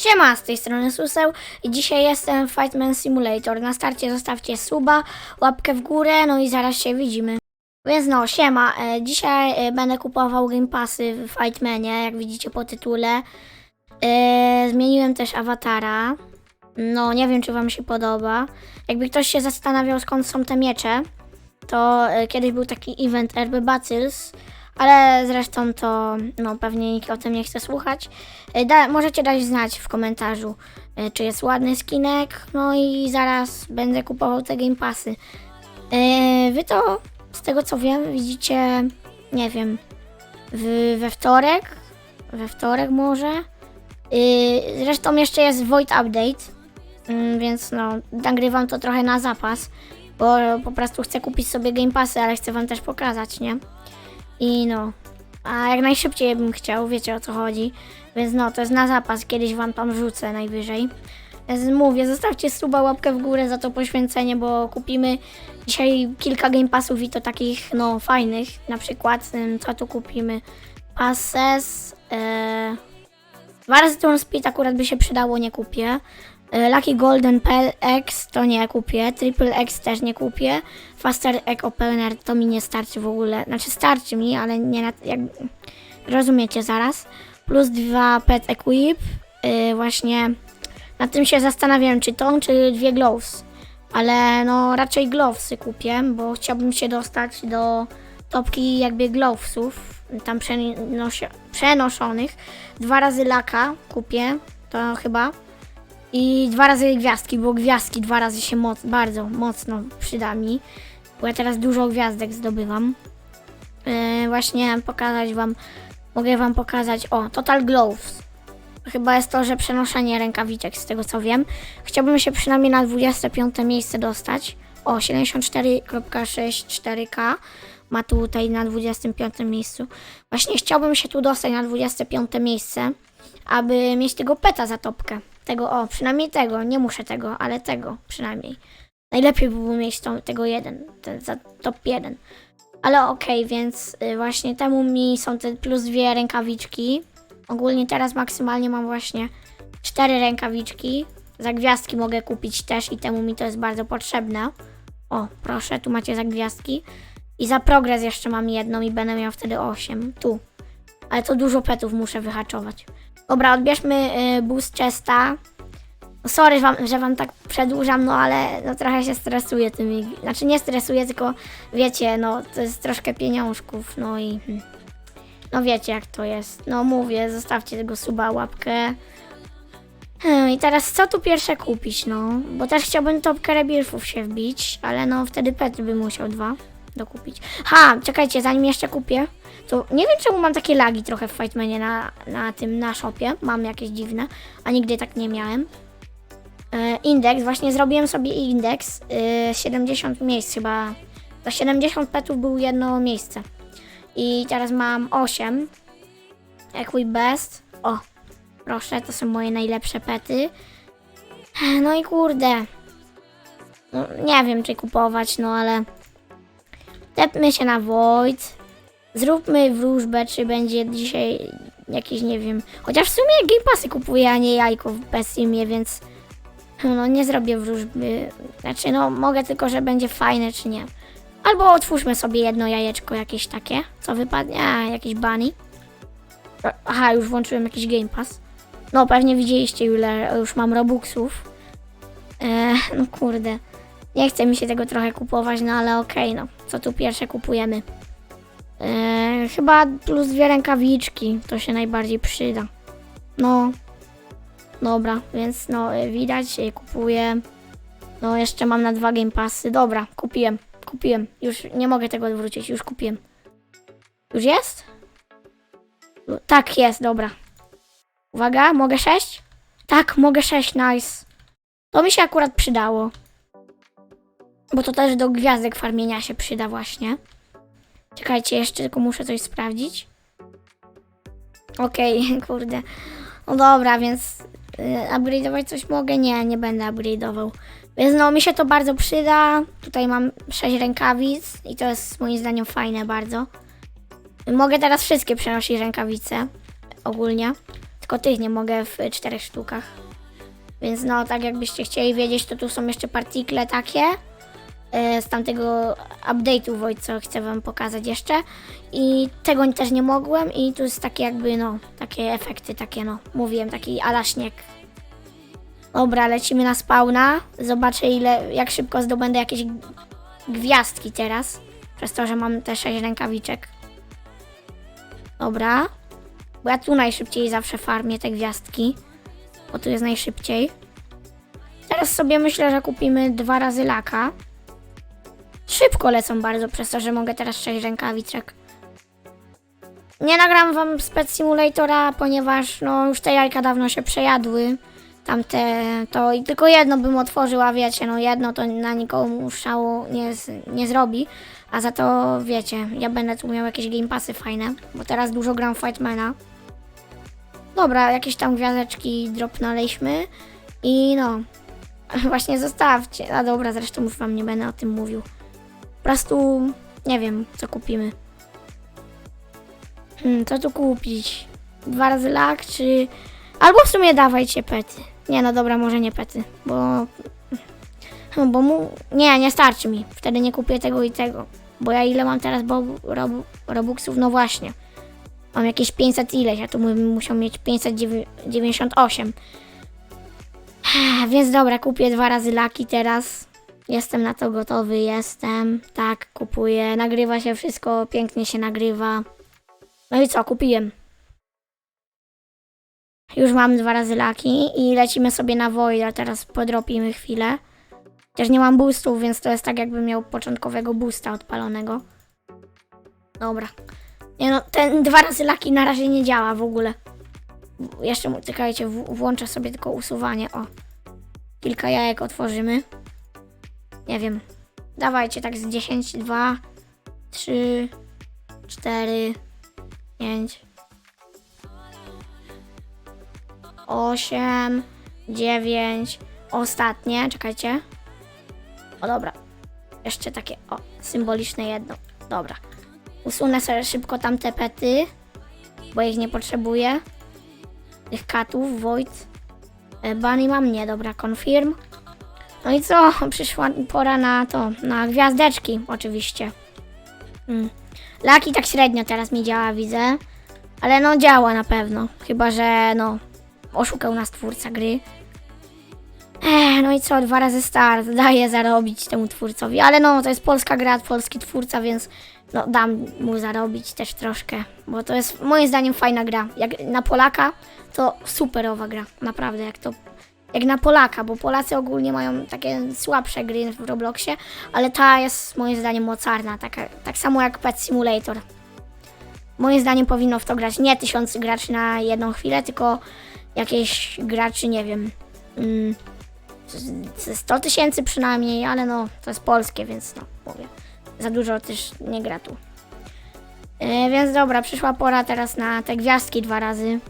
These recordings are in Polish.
Siema, z tej strony Suseł i dzisiaj jestem w Fightman Simulator. Na starcie zostawcie suba, łapkę w górę, no i zaraz się widzimy. Więc no, siema, e, dzisiaj e, będę kupował Game Passy w Fightmanie, jak widzicie po tytule. E, zmieniłem też awatara. No, nie wiem czy wam się podoba. Jakby ktoś się zastanawiał skąd są te miecze, to kiedyś był taki event RB Battles, ale zresztą to no, pewnie nikt o tym nie chce słuchać. E, Da, możecie dać znać w komentarzu, e, czy jest ładny skinek, no i zaraz będę kupował te Game Passy. E, Wy to, z tego co wiem, widzicie, nie wiem, w, we wtorek, we wtorek może. Zresztą jeszcze jest Void Update, mm, więc no, nagrywam to trochę na zapas, bo po prostu chcę kupić sobie Game Passy, ale chcę wam też pokazać, nie? I no, a jak najszybciej bym chciał, wiecie o co chodzi. Więc no, to jest na zapas, kiedyś wam tam wrzucę najwyżej. Mówię, zostawcie suba, łapkę w górę za to poświęcenie, bo kupimy dzisiaj kilka Game Passów i to takich, no, fajnych. Na przykład, co tu kupimy? Passes, e... Dwa razy Turn Speed akurat by się przydało, nie kupię. E, Lucky Golden X to nie kupię, Triple X też nie kupię, Faster Egg Opener to mi nie starczy w ogóle, znaczy starczy mi, ale nie na, jak, rozumiecie zaraz. Plus dwa Pet Equip, yy, właśnie nad tym się zastanawiam, czy tą, czy dwie Gloves, ale no raczej Glovesy kupię, bo chciałbym się dostać do topki jakby Glovesów, tam przenosi- przenoszonych. Dwa razy Laka kupię, to chyba. I dwa razy gwiazdki, bo gwiazdki dwa razy się moc, bardzo mocno przyda mi. Bo ja teraz dużo gwiazdek zdobywam. Yy, właśnie pokazać wam, mogę wam pokazać, o, Total Gloves. Chyba jest to, że przenoszenie rękawiczek, z tego co wiem. Chciałbym się przynajmniej na 25 miejsce dostać. O, 74.64k ma tutaj na 25 miejscu. Właśnie chciałbym się tu dostać na 25 miejsce, aby mieć tego peta za topkę. Tego, o, przynajmniej tego, nie muszę tego, ale tego przynajmniej. Najlepiej by było mieć tą, tego jeden, ten za top 1. Ale okej, więc y, właśnie temu mi są te plus dwie rękawiczki. Ogólnie teraz maksymalnie mam właśnie cztery rękawiczki. Za gwiazdki mogę kupić też i temu mi to jest bardzo potrzebne. O, proszę, tu macie za gwiazdki. I za progres jeszcze mam jedną i będę miał wtedy 8. Tu. Ale to dużo petów muszę wyhaczować. Dobra, odbierzmy y, boost chesta. Sorry, wam, że wam tak przedłużam, no ale no, trochę się stresuję tymi. Znaczy nie stresuję, tylko wiecie, no to jest troszkę pieniążków, no i. hmm. No wiecie jak to jest. No mówię, zostawcie tego suba, łapkę. Hmm, I teraz co tu pierwsze kupić, no? Bo też chciałbym topkę rebirfów się wbić, ale no wtedy Petr by musiał dwa dokupić. Ha, czekajcie, zanim jeszcze kupię, to nie wiem czemu mam takie lagi trochę w Fightmanie na, na tym, na shopie. Mam jakieś dziwne, a nigdy tak nie miałem. E, indeks, właśnie zrobiłem sobie indeks, e, 70 miejsc chyba. Za 70 petów było jedno miejsce. I teraz mam 8. Equip Best. O, proszę, to są moje najlepsze pety. No i kurde. No, nie wiem, czy kupować, no ale. Tepmy się na Void. Zróbmy wróżbę, czy będzie dzisiaj jakiś, nie wiem. Chociaż w sumie Game Passy kupuję, a nie jajko w Pessimie, więc. No, nie zrobię wróżby. Znaczy, no, mogę tylko, że będzie fajne, czy nie. Albo otwórzmy sobie jedno jajeczko jakieś takie, co wypadnie. A, jakiś bunny. Aha, już włączyłem jakiś Game Pass. No, pewnie widzieliście, ile już mam Robuxów. Eee, no kurde. Nie chce mi się tego trochę kupować, no ale okej, no. Co tu pierwsze kupujemy? Eee, chyba plus dwie rękawiczki, to się najbardziej przyda. No. Dobra, więc no y, widać, y, kupuję. No jeszcze mam na dwa Game Passy. Dobra, kupiłem, kupiłem. Już nie mogę tego odwrócić, już kupiłem. Już jest? No, Tak, jest, dobra. Uwaga, mogę sześć? Tak, mogę sześć, nice. To mi się akurat przydało. Bo to też do gwiazdek farmienia się przyda właśnie. Czekajcie, jeszcze tylko muszę coś sprawdzić. Okej, kurde. No dobra, więc y, upgrade'ować coś mogę? Nie, nie będę upgrade'ował. Więc no, mi się to bardzo przyda. Tutaj mam 6 rękawic i to jest moim zdaniem fajne bardzo. Mogę teraz wszystkie przenosić rękawice ogólnie. Tylko tych nie mogę w czterech sztukach. Więc no, tak jakbyście chcieli wiedzieć, to tu są jeszcze partikle takie z tamtego update'u Wojt, co chcę wam pokazać jeszcze. I tego też nie mogłem i tu jest takie jakby, no, takie efekty, takie no, mówiłem, taki ala śnieg. Dobra, lecimy na spawna. Zobaczę ile, jak szybko zdobędę jakieś gwiazdki teraz. Przez to, że mam te 6 rękawiczek. Dobra. Bo ja tu najszybciej zawsze farmię te gwiazdki. Bo tu jest najszybciej. Teraz sobie myślę, że kupimy dwa razy laka. Szybko lecą bardzo, przez to, że mogę teraz 6 rękawiczek. Nie nagram wam Spec Simulatora, ponieważ no już te jajka dawno się przejadły. Tamte to i tylko jedno bym otworzyła, wiecie, no jedno to na nikomu szału nie, nie zrobi. A za to wiecie, ja będę tu miał jakieś game passy fajne, bo teraz dużo gram Fightmana. Dobra, jakieś tam gwiazdeczki dropnęliśmy i no, właśnie zostawcie. A dobra, zresztą już wam nie będę o tym mówił. Po prostu nie wiem, co kupimy. Hmm, co tu kupić? Dwa razy lak, czy... Albo w sumie dawajcie pety. Nie, no dobra, może nie pety, bo... No, bo mu... Nie, nie starczy mi. Wtedy nie kupię tego i tego. Bo ja ile mam teraz bo... rob... robuxów? No właśnie. Mam jakieś 500 ileś, a tu bym musiał mieć 598. Więc dobra, kupię dwa razy laki teraz. Jestem na to gotowy, jestem. Tak, kupuję. Nagrywa się wszystko, pięknie się nagrywa. No i co, kupiłem. Już mam dwa razy laki i lecimy sobie na Voida. Teraz podropimy chwilę. Też nie mam boostów, więc to jest tak jakbym miał początkowego boosta odpalonego. Dobra. Nie no, ten dwa razy laki na razie nie działa w ogóle. Jeszcze, czekajcie, włączę sobie tylko usuwanie, o. Kilka jajek otworzymy. Nie wiem. Dawajcie tak z 10, 2, 3, 4, 5, 8, 9, ostatnie, czekajcie. O dobra. Jeszcze takie, o, symboliczne jedno. Dobra. Usunę sobie szybko tamte pety, bo ich nie potrzebuję. Tych katów, Void. E, Bunny mam nie, dobra, confirm. No i co? Przyszła pora na to, na gwiazdeczki oczywiście. Mm. Laki tak średnio teraz mi działa, widzę. Ale no działa na pewno. Chyba, że no oszukał nas twórca gry. Ech, no i co, dwa razy start, daję zarobić temu twórcowi, ale no, to jest polska gra, polski twórca, więc no, dam mu zarobić też troszkę, bo to jest moim zdaniem fajna gra. Jak na Polaka, to superowa gra, naprawdę, jak to, jak na Polaka, bo Polacy ogólnie mają takie słabsze gry w Robloxie, ale ta jest moim zdaniem mocarna, taka, tak samo jak Pet Simulator. Moim zdaniem powinno w to grać nie tysiąc graczy na jedną chwilę, tylko jakieś graczy, nie wiem, mm, ze 100 tysięcy przynajmniej, ale no, to jest polskie, więc no, mówię. Za dużo też nie gra tu. E, więc dobra, przyszła pora teraz na te gwiazdki dwa razy.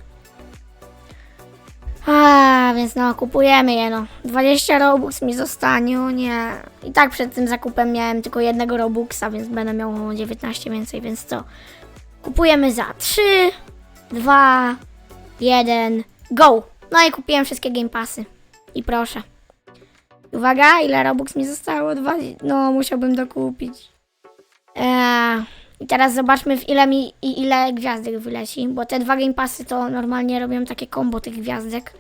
A, więc no, kupujemy je, no. 20 Robux mi zostanie, nie. I tak przed tym zakupem miałem tylko jednego Robuxa, więc będę miał 19 więcej, więc co? Kupujemy za 3, 2, 1, go! No i kupiłem wszystkie Game Passy. I proszę. Uwaga, ile Robux mi zostało? Dwa... No, musiałbym dokupić. Eee, I teraz zobaczmy, w ile mi i ile gwiazdek wyleci, bo te dwa Game Passy to normalnie robią takie kombo tych gwiazdek.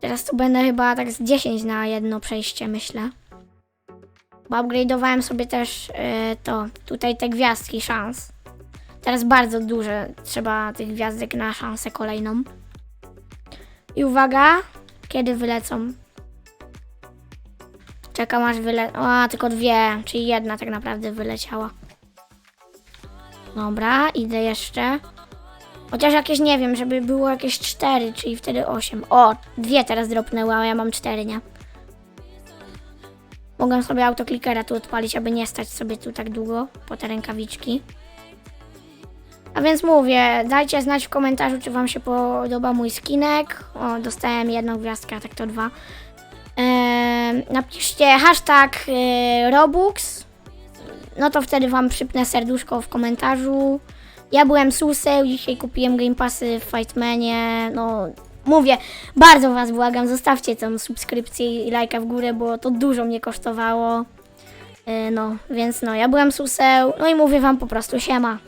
Teraz tu będę chyba tak z 10 na jedno przejście, myślę. Bo upgrade'owałem sobie też e, to, tutaj te gwiazdki szans. Teraz bardzo duże trzeba tych gwiazdek na szansę kolejną. I uwaga, kiedy wylecą. Czekam aż wyle... A, tylko dwie, czyli jedna tak naprawdę wyleciała. Dobra, idę jeszcze. Chociaż jakieś, nie wiem, żeby było jakieś cztery, czyli wtedy osiem. O, dwie teraz dropnęły, a ja mam cztery, nie? Mogę sobie autoklikera tu odpalić, aby nie stać sobie tu tak długo po te rękawiczki. A więc mówię, dajcie znać w komentarzu, czy wam się podoba mój skinek. O, dostałem jedną gwiazdkę, a tak to dwa. Eee, napiszcie hashtag e, Robux. No to wtedy wam przypnę serduszko w komentarzu. Ja byłem Suseł, dzisiaj kupiłem Game Passy w Fightmanie, no mówię, bardzo was błagam, zostawcie tą subskrypcję i lajka w górę, bo to dużo mnie kosztowało. Yy, No, więc no, ja byłem Suseł, no i mówię wam po prostu siema.